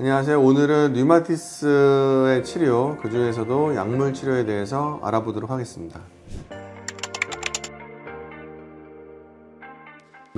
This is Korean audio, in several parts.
안녕하세요. 오늘은 류마티스의 치료, 그 중에서도 약물 치료에 대해서 알아보도록 하겠습니다.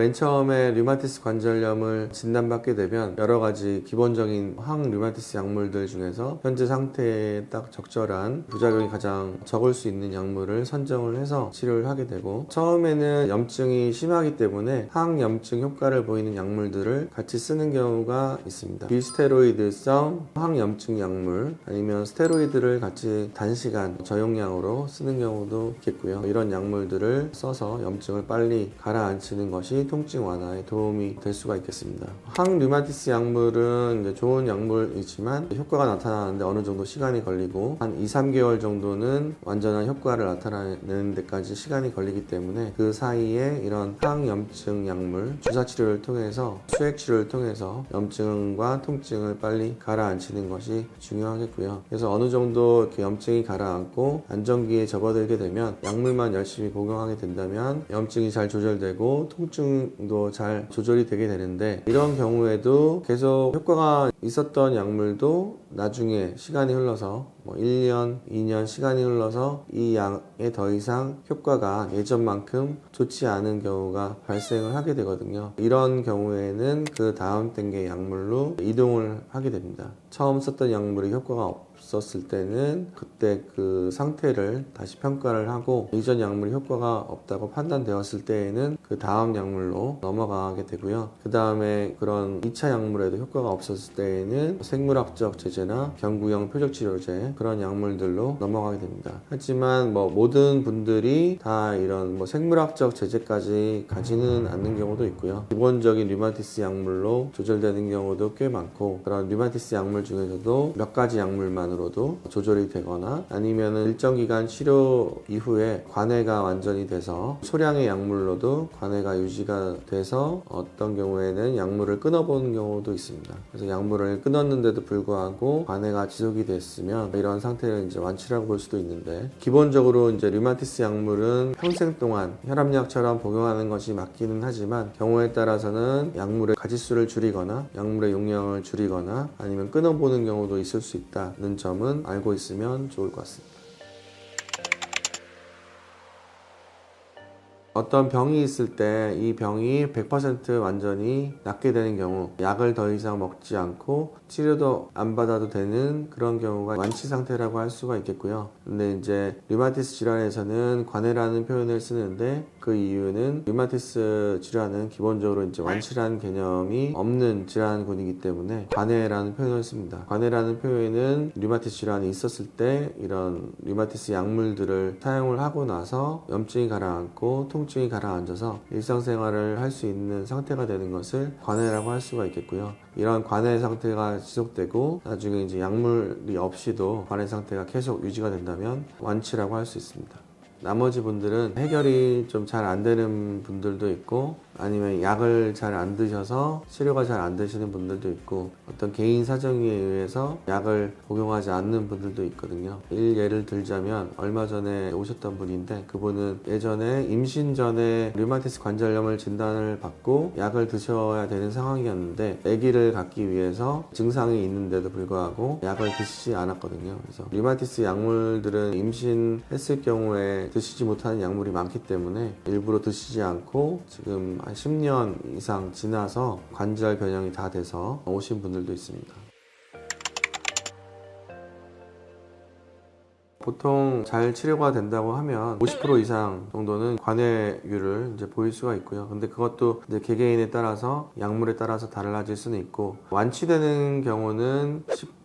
맨 처음에 류마티스 관절염을 진단받게 되면 여러 가지 기본적인 항 류마티스 약물들 중에서 현재 상태에 딱 적절한 부작용이 가장 적을 수 있는 약물을 선정을 해서 치료를 하게 되고 처음에는 염증이 심하기 때문에 항염증 효과를 보이는 약물들을 같이 쓰는 경우가 있습니다. 비스테로이드성 항염증 약물 아니면 스테로이드를 같이 단시간 저용량으로 쓰는 경우도 있겠고요. 이런 약물들을 써서 염증을 빨리 가라앉히는 것이 통증 완화에 도움이 될 수가 있겠습니다. 항류마티스 약물은 좋은 약물이지만 효과가 나타나는데 어느 정도 시간이 걸리고 한 2, 3개월 정도는 완전한 효과를 나타내는 데까지 시간이 걸리기 때문에 그 사이에 이런 항염증 약물 주사 치료를 통해서 수액 치료를 통해서 염증과 통증을 빨리 가라앉히는 것이 중요하겠고요. 그래서 어느 정도 이렇게 염증이 가라앉고 안정기에 접어들게 되면 약물만 열심히 복용하게 된다면 염증이 잘 조절되고 통증 도 잘 조절이 되게 되는데 이런 경우에도 계속 효과가 있었던 약물도 나중에 시간이 흘러서 뭐 1년, 2년 시간이 흘러서 이 약에 더 이상 효과가 예전만큼 좋지 않은 경우가 발생을 하게 되거든요. 이런 경우에는 그 다음 단계 약물로 이동을 하게 됩니다. 처음 썼던 약물이 효과가 없었을 때는 그때 그 상태를 다시 평가를 하고 이전 약물이 효과가 없다고 판단되었을 때에는 그 다음 약물로 넘어가게 되고요. 그 다음에 그런 2차 약물에도 효과가 없었을 때에는 생물학적 제제나 경구형 표적 치료제 그런 약물들로 넘어가게 됩니다. 하지만 뭐 모든 분들이 다 이런 뭐 생물학적 제제까지 가지는 않는 경우도 있고요. 기본적인 류마티스 약물로 조절되는 경우도 꽤 많고 그런 류마티스 약물 중에서도 몇 가지 약물만으로도 조절이 되거나 아니면 일정 기간 치료 이후에 관해가 완전히 돼서 소량의 약물로도 관해가 유지가 돼서 어떤 경우에는 약물을 끊어보는 경우도 있습니다. 그래서 약물을 끊었는데도 불구하고 관해가 지속이 됐으면 이런 상태를 이제 완치라고 볼 수도 있는데 기본적으로 이제 류마티스 약물은 평생 동안 혈압약처럼 복용하는 것이 맞기는 하지만 경우에 따라서는 약물의 가지수를 줄이거나 약물의 용량을 줄이거나 아니면 끊어보는 경우도 있을 수 있다는 점은 알고 있으면 좋을 것 같습니다. 어떤 병이 있을 때 이 병이 100% 완전히 낫게 되는 경우 약을 더 이상 먹지 않고 치료도 안 받아도 되는 그런 경우가 완치 상태라고 할 수가 있겠고요. 근데 이제 류마티스 질환에서는 관해라는 표현을 쓰는데 그 이유는 류마티스 질환은 기본적으로 이제 완치라는 개념이 없는 질환군이기 때문에 관해라는 표현을 씁니다. 관해라는 표현은 류마티스 질환이 있었을 때 이런 류마티스 약물들을 사용을 하고 나서 염증이 가라앉고 통증이 가라앉아서 일상생활을 할 수 있는 상태가 되는 것을 관해라고 할 수가 있겠고요. 이런 관해 상태가 지속되고 나중에 이제 약물이 없이도 관해 상태가 계속 유지가 된다면 완치라고 할 수 있습니다. 나머지 분들은 해결이 좀 잘 안 되는 분들도 있고 아니면 약을 잘 안 드셔서 치료가 잘 안 되시는 분들도 있고 어떤 개인 사정에 의해서 약을 복용하지 않는 분들도 있거든요. 일 예를 들자면 얼마 전에 오셨던 분인데 그분은 예전에 임신 전에 류마티스 관절염을 진단을 받고 약을 드셔야 되는 상황이었는데 아기를 갖기 위해서 증상이 있는데도 불구하고 약을 드시지 않았거든요. 그래서 류마티스 약물들은 임신했을 경우에 드시지 못하는 약물이 많기 때문에 일부러 드시지 않고 지금 한 10년 이상 지나서 관절 변형이 다 돼서 오신 분들도 있습니다. 보통 잘 치료가 된다고 하면 50% 이상 정도는 관해율을 이제 보일 수가 있고요. 근데 그것도 이제 개개인에 따라서 약물에 따라서 달라질 수는 있고 완치되는 경우는 10%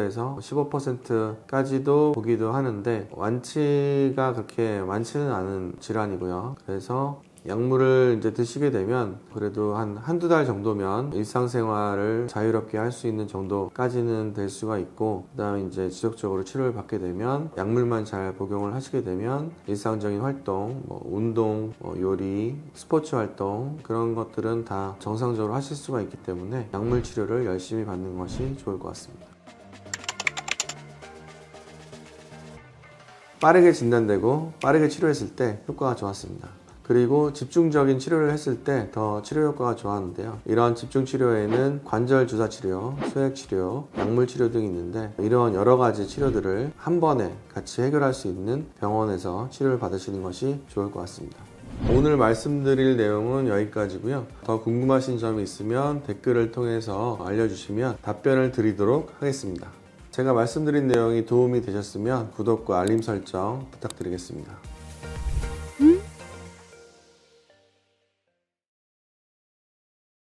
에서 15%까지도 보기도 하는데 완치가 그렇게 많지는 않은 질환이고요. 그래서 약물을 이제 드시게 되면 그래도 한 한두 달 정도면 일상생활을 자유롭게 할 수 있는 정도까지는 될 수가 있고 그다음에 이제 지속적으로 치료를 받게 되면 약물만 잘 복용을 하시게 되면 일상적인 활동, 뭐 운동, 뭐 요리, 스포츠 활동 그런 것들은 다 정상적으로 하실 수가 있기 때문에 약물 치료를 열심히 받는 것이 좋을 것 같습니다. 빠르게 진단되고 빠르게 치료했을 때 효과가 좋았습니다. 그리고 집중적인 치료를 했을 때 더 치료 효과가 좋았는데요. 이런 집중 치료에는 관절 주사 치료, 소액 치료, 약물 치료 등이 있는데 이런 여러 가지 치료들을 한 번에 같이 해결할 수 있는 병원에서 치료를 받으시는 것이 좋을 것 같습니다. 오늘 말씀드릴 내용은 여기까지고요. 더 궁금하신 점이 있으면 댓글을 통해서 알려주시면 답변을 드리도록 하겠습니다. 제가 말씀드린 내용이 도움이 되셨으면 구독과 알림 설정 부탁드리겠습니다.